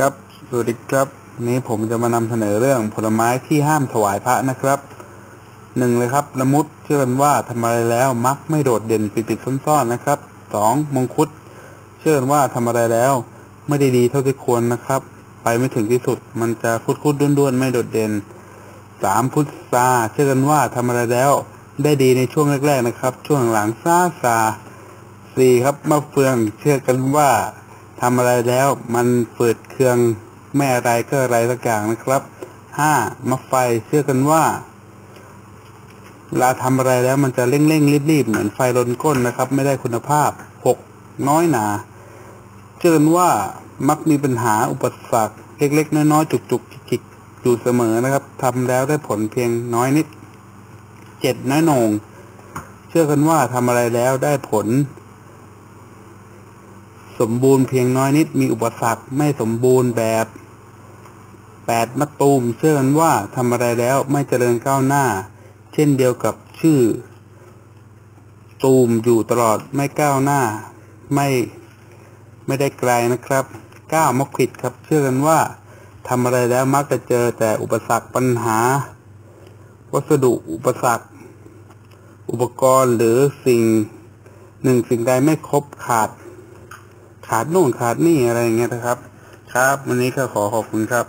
ครับสวัสดีครับ นี้ผมจะมานำเสนอเรื่องผลไม้ที่ห้ามถวายพระนะครับหนึ่งเลยครับละมุดเชื่อกันว่าทำอะไรแล้วมักไม่โดดเด่นปิดๆซ่อนๆนะครับสองมงคุด เชื่อกันว่าทำอะไรแล้ว ไม่ได้ดีเท่าที่ควรนะครับ ไปไม่ถึงที่สุด มันจะคุดๆด้วนๆไม่โดดเด่นสามพุทราเชื่อกันว่าทำอะไรแล้ว ได้ดีในช่วงแรกๆนะครับ ช่วงหลังซาซาสี่ครับมะเฟืองเชื่อกันว่า ทำอะไรแล้วมันเปิดเครื่องไม่อะไรก็อะไรสักอย่างนะครับห้ามะไฟเชื่อกันว่าเวลาทำอะไรแล้วมันจะเร่งเร่งรีบรีบๆเหมือนไฟลนก้นนะครับ ไม่ได้คุณภาพหกน้อยหนาเชื่อกันว่ามักมีปัญหาอุปสรรคเล็กๆน้อยๆจุกๆจิกๆอยู่เสมอนะครับทำแล้วได้ผลเพียงน้อยนิดเจ็ดน้อยหนงเชื่อกันว่าทำอะไรแล้วได้ผล สมบูรณ์เพียงน้อยนิดมีอุปสรรคไม่สมบูรณ์แบบแปดมะตูมเชื่อกันว่าทำอะไรแล้วไม่เจริญก้าวหน้า เช่นเดียวกับชื่อ ตูมอยู่ตลอดไม่ก้าวหน้า ไม่ไม่ได้ไกลนะครับเก้ามกขิดครับ เชื่อกันว่าทำอะไรแล้วมักจะเจอแต่อุปสรรคปัญหา วัสดุอุปสรรค อุปกรณ์หรือสิ่งหนึ่งสิ่งใดไม่ครบขาด ขาดโน่นขาดนี่อะไรอย่างเงี้ยนะครับ ครับ วันนี้ก็ขอขอบคุณครับ